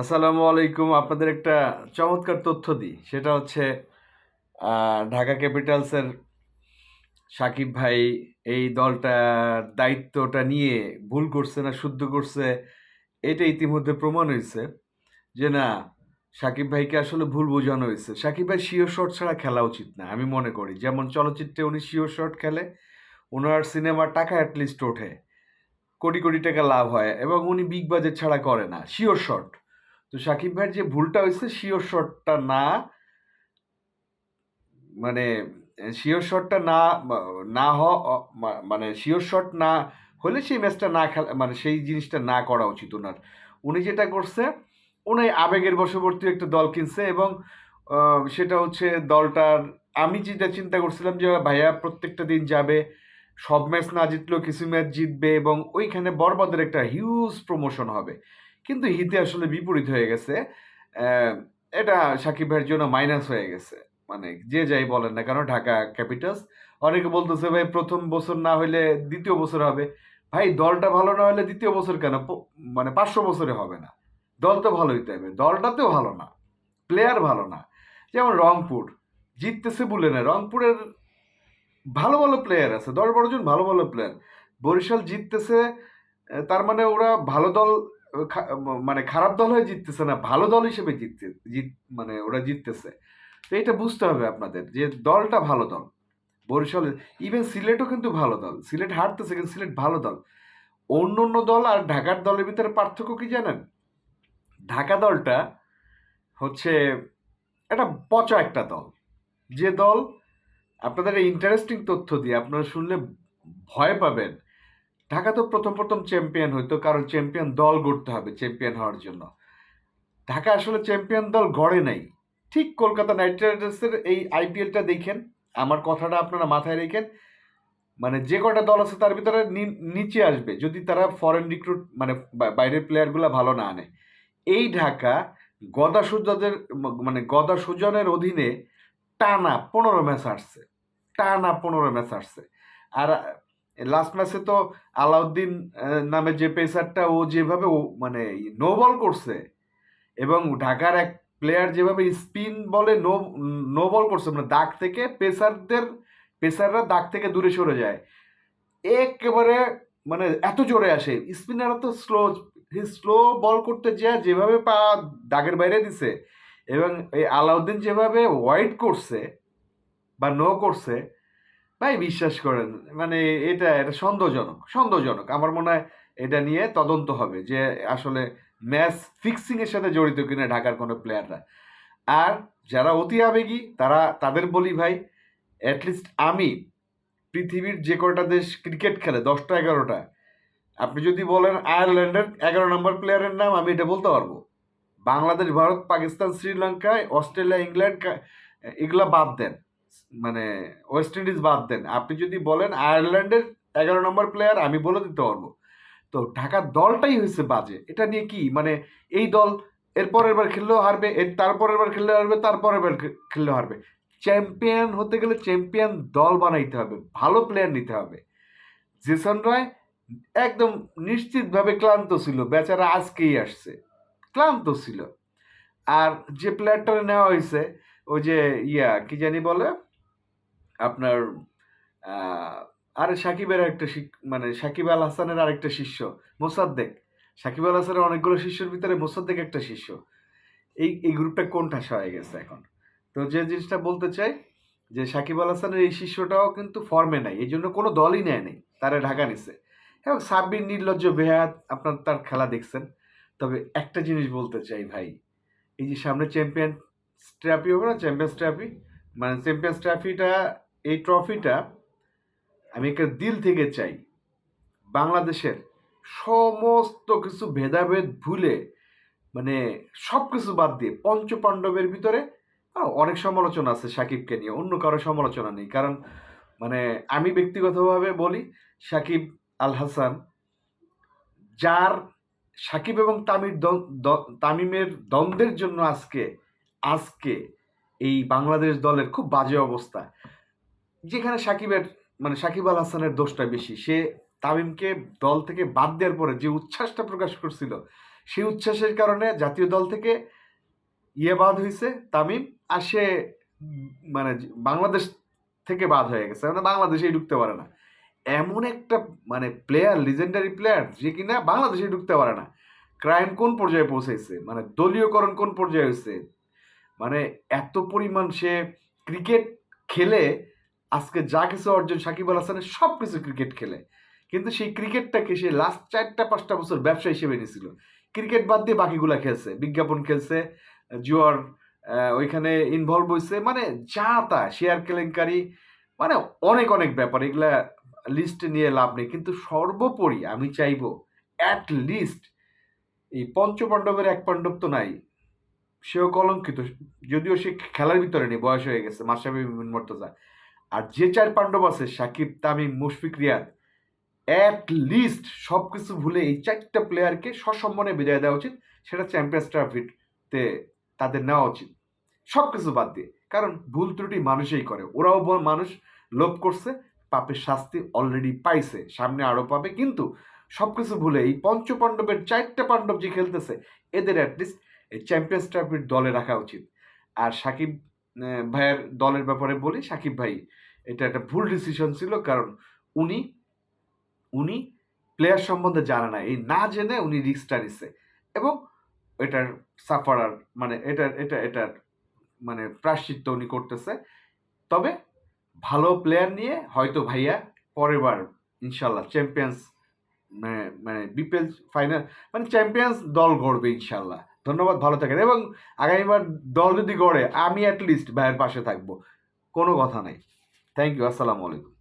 আসসালামু আলাইকুম। আপনাদের একটা চমৎকার তথ্য দিই। সেটা হচ্ছে ঢাকা ক্যাপিটালসের সাকিব ভাই এই দলটার দায়িত্বটা নিয়ে ভুল করছে না, শুদ্ধ করছে, এটা ইতিমধ্যে প্রমাণ হয়েছে যে না, সাকিব ভাইকে আসলে ভুল বোঝানো হয়েছে। সাকিব ভাই শিওর শট ছাড়া খেলা উচিত না, আমি মনে করি। যেমন চলচ্চিত্রে উনি শিওর শট খেলে, ওনার সিনেমার টাকা অ্যাটলিস্ট ওঠে। কোটি কোটি টাকা লাভ হয় এবং উনি বিগ বাজেট ছাড়া করে না, শিওর শট। তো সাকিব ভাইয়ের যে ভুলটা হয়েছে শিওর শটটা না মানে শিওর শটটা না না হ মানে শিওর শট না হলে সেই ম্যাচটা না খেলা মানে সেই জিনিসটা না করা উচিত ওনার। উনি যেটা করছে, উনি আবেগের বশবর্তী একটা দল কিনছে এবং সেটা হচ্ছে দলটার, আমি যেটা চিন্তা করছিলাম যে, ভাইয়া প্রত্যেকটা দিন যাবে, সব ম্যাচ না জিতলেও কিছু ম্যাচ জিতবে এবং ওইখানে বরবাদের একটা হিউজ প্রমোশন হবে। কিন্তু হিতে আসলে বিপরীত হয়ে গেছে। এটা সাকিব ভাইয়ের জন্য মাইনাস হয়ে গেছে। মানে যে যাই বলেন না কেন, ঢাকা ক্যাপিটালস অনেকে বলতেছে, ভাই, প্রথম বছর না হলে দ্বিতীয় বছর হবে। ভাই, দলটা ভালো না হলে দ্বিতীয় বছর কেন? মানে পাঁচশো বছরে হবে না। দল তো ভালো হইতে হবে। দলটাতেও ভালো না। প্লেয়ার ভালো না। যেমন রংপুর। জিততেছে বলে না। রংপুরের ভালো ভালো প্লেয়ার আছে। দশ বারো জন ভালো ভালো প্লেয়ার বরিশাল জিততেছে তার মানে ওরা ভালো দল মানে খারাপ দল হয়ে জিততেছে না, ভালো দল হিসেবে জিততে, জিত মানে ওরা জিততেছে। তো এটা বুঝতে হবে আপনাদের যে দলটা ভালো দল। বরিশাল ইভেন সিলেটও কিন্তু ভালো দল। সিলেট হারতেছে, কিন্তু সিলেট ভালো দল। অন্য অন্য দল আর ঢাকার দলের ভিতরে পার্থক্য কি জানেন? ঢাকা দলটা হচ্ছে একটা পচা একটা দল। যে দল আপনাদের ইন্টারেস্টিং তথ্য দিয়ে আপনারা শুনলে ভয় পাবেন। ঢাকা তো প্রথম প্রথম চ্যাম্পিয়ন হইতো, কারণ চ্যাম্পিয়ন দল গড়তে হবে চ্যাম্পিয়ন হওয়ার জন্য। ঢাকা আসলে চ্যাম্পিয়ন দল গড়ে নাই। ঠিক কলকাতা নাইট রাইডার্সের এই আইপিএলটা দেখেন, আমার কথাটা আপনারা মাথায় রেখেন। মানে যে কটা দল আছে তার ভিতরে নিচে আসবে, যদি তারা ফরেন রিক্রুট মানে বাইরের প্লেয়ারগুলো ভালো না আনে। এই ঢাকা গদা সুজাদের মানে গদা সুজনের অধীনে টানা পনেরো ম্যাচ আসছে টানা পনেরো ম্যাচ আসছে আর লাস্ট ম্যাচে তো আলাউদ্দিন নামে যে পেসারটা ও যেভাবে মানে নো বল করছে এবং ঢাকার এক প্লেয়ার যেভাবে স্পিন বলে নো নো বল করছে মানে দাগ থেকে পেসারদের, পেসাররা দাগ থেকে দূরে সরে যায়। একেবারে মানে এত জোরে আসে। স্পিনাররা তো স্লো স্লো বল করতে যায় যেভাবে পা দাগের বাইরে দিছে এবং এই আলাউদ্দিন যেভাবে ওয়াইড করছে বা নো করছে ভাই বিশ্বাস করেন মানে এটা এটা সন্দেহজনক সন্দেহজনক। আমার মনে হয় এটা নিয়ে তদন্ত হবে যে আসলে ম্যাচ ফিক্সিং এর সাথে জড়িত কিনা ঢাকার কোনো প্লেয়াররা। আর যারা অতি আবেগী, তারা, তাদের বলি ভাই অ্যাটলিস্ট আমি, পৃথিবীর যে কটা দেশ ক্রিকেট খেলে, দশটা, এগারোটা, আপনি যদি বলেন আয়ারল্যান্ডের এগারো নম্বর প্লেয়ারের নাম, আমি এটা বলতে পারব। বাংলাদেশ, ভারত, পাকিস্তান, শ্রীলঙ্কা, অস্ট্রেলিয়া, ইংল্যান্ড এগুলা বাদ দেন। মানে ওয়েস্ট ইন্ডিজ বাদ দেন। আপনি যদি বলেন আয়ারল্যান্ডের এগারো নম্বর প্লেয়ার আমি বলে দিতে পারব। তো ঢাকার দলটাই হয়েছে বাজে। এটা নিয়ে কি? মানে এই দল এর পরের বার খেললেও হারবে, এর তারপরের বার খেললেও হারবে, তারপরের বার খেললেও হারবে। চ্যাম্পিয়ন হতে গেলে চ্যাম্পিয়ন দল বানাইতে হবে, ভালো প্লেয়ার নিতে হবে। জেসন রয় একদম নিশ্চিতভাবে ক্লান্ত ছিল। বেচারা আজকেই আসছে। ক্লান্ত ছিল। আর যে প্লেয়ারটা নেওয়া হয়েছে ওই যে ইয়া, কি জানি বলে? আপনার আরে সাকিবের একটা মানে সাকিব আল হাসানের আরেকটা শিষ্য, মোসাদ্দেক। সাকিব আল হাসানের অনেকগুলো শিষ্যের ভিতরে মোসাদ্দেক একটা শিষ্য। এই এই গ্রুপটা কোনঠাসা হয়ে গেছে এখন? তো যে জিনিসটা বলতে চাই, যে সাকিব আল হাসানের এই শিষ্যটাও কিন্তু ফর্মে নাই, এই জন্য কোনো দলই নেয় নেই, তারা ঢাকা নিছে। এবং সাব্বির, নির্লজ্জ বেহাত আপনার তার খেলা দেখছেন। তবে একটা জিনিস বলতে চাই ভাই, এই যে সামনে চ্যাম্পিয়ন ট্রফি হবে না চ্যাম্পিয়ন্স ট্রফি মানে চ্যাম্পিয়ন্স ট্রফিটা এই ট্রফিটা আমি একটা দিল থেকে চাই। বাংলাদেশের সমস্ত কিছু ভেদাভেদ ভুলে মানে সব কিছু বাদ দিয়ে পঞ্চ পাণ্ডবের ভিতরে অনেক সমালোচনা আছে সাকিবকে নিয়ে, অন্য কারও সমালোচনা নেই। কারণ মানে আমি ব্যক্তিগতভাবে বলি, সাকিব আল হাসান যার, সাকিব এবং তামির তামিমের দ্বন্দ্বের জন্য আজকে আজকে এই বাংলাদেশ দলের খুব বাজে অবস্থা। যেখানে সাকিবের মানে সাকিব আল হাসানের দোষটা বেশি, সে তামিমকে দল থেকে বাদ দেওয়ার পরে যে উচ্ছ্বাসটা প্রকাশ করছিল, সেই উচ্ছ্বাসের কারণে জাতীয় দল থেকে ইয়ে বাদ হয়েছে তামিম, আর সে মানে বাংলাদেশ থেকে বাদ হয়ে গেছে। মানে বাংলাদেশেই ঢুকতে পারে না। এমন একটা মানে প্লেয়ার লিজেন্ডারি প্লেয়ার যে কিনা বাংলাদেশে ঢুকতে পারে না। ক্রাইম কোন পর্যায়ে পৌঁছেছে মানে দলীয়করণ কোন পর্যায়ে হয়েছে মানে এত পরিমাণ সে ক্রিকেট খেলে, আজকে যা কিছু অর্জন সাকিব আল হাসানের সব কিছু ক্রিকেট খেলে। কিন্তু সেই ক্রিকেটটাকে সে লাস্ট চারটা, পাঁচটা বছর ব্যবসা হিসেবে নিয়েছিল। ক্রিকেট বাদ দিয়ে বাকিগুলা খেলছে। বিজ্ঞাপন খেলছে, জুয়ার ওইখানে ইনভলভ হয়েছে মানে যা তা শেয়ার কেলেঙ্কারি মানে অনেক অনেক ব্যাপার। এগুলা লিস্ট নিয়ে লাভ নেই। কিন্তু সর্বোপরি আমি চাইব অ্যাট লিস্ট এই পঞ্চপাণ্ডবের এক পাণ্ডব তো নাই। সেও কলঙ্কিত। যদিও সে খেলার ভিতরে নেই, বয়স হয়ে গেছে মাসাবি বিন মর্তজা। আর যে চার পাণ্ডব আছে সাকিব তামিম, মুশফিক, রিয়াদ অ্যাট লিস্ট সব কিছু ভুলে এই চারটা প্লেয়ারকে সসম্মানে বিদায় দেওয়া উচিত। সেটা চ্যাম্পিয়ন্স ট্রফিতে তাদের নেওয়া উচিত। সব কিছু বাদ দিয়ে। কারণ ভুল ত্রুটি মানুষই করে। ওরাও মানুষ লোভ করছে, পাপের শাস্তি অলরেডি পাইছে, সামনে আরও পাবে। কিন্তু সব কিছু ভুলে এই পঞ্চপাণ্ডবের চারটা পাণ্ডব যে খেলতেছে, এদের অ্যাটলিস্ট চ্যাম্পিয়ন্স ট্রফির দলে রাখা উচিত। আর সাকিব ভাইয়ের দলের ব্যাপারে বলি, সাকিব ভাই, এটা একটা ভুল ডিসিশন ছিল কারণ উনি উনি প্লেয়ার সম্বন্ধে জানে না। এই না জেনে উনি রিস্কটা নিচ্ছে এবং এটার সাফারার মানে এটার, এটা, এটার মানে প্রাশ্চিত্য উনি করতেছে। তবে ভালো প্লেয়ার নিয়ে হয়তো ভাইয়া পরের বার ইনশাল্লাহ চ্যাম্পিয়ন্স মানে মানে বিপিএল ফাইনাল মানে চ্যাম্পিয়ন্স দল গড়বে ইনশাল্লাহ। ধন্যবাদ, ভালো থাকেন। এবং আগামীবার দল যদি গড়ে, আমি অ্যাটলিস্ট ভাইয়ের পাশে থাকব। কোনো কথা নাই। থ্যাংক ইউ আসসালামু আলাইকুম।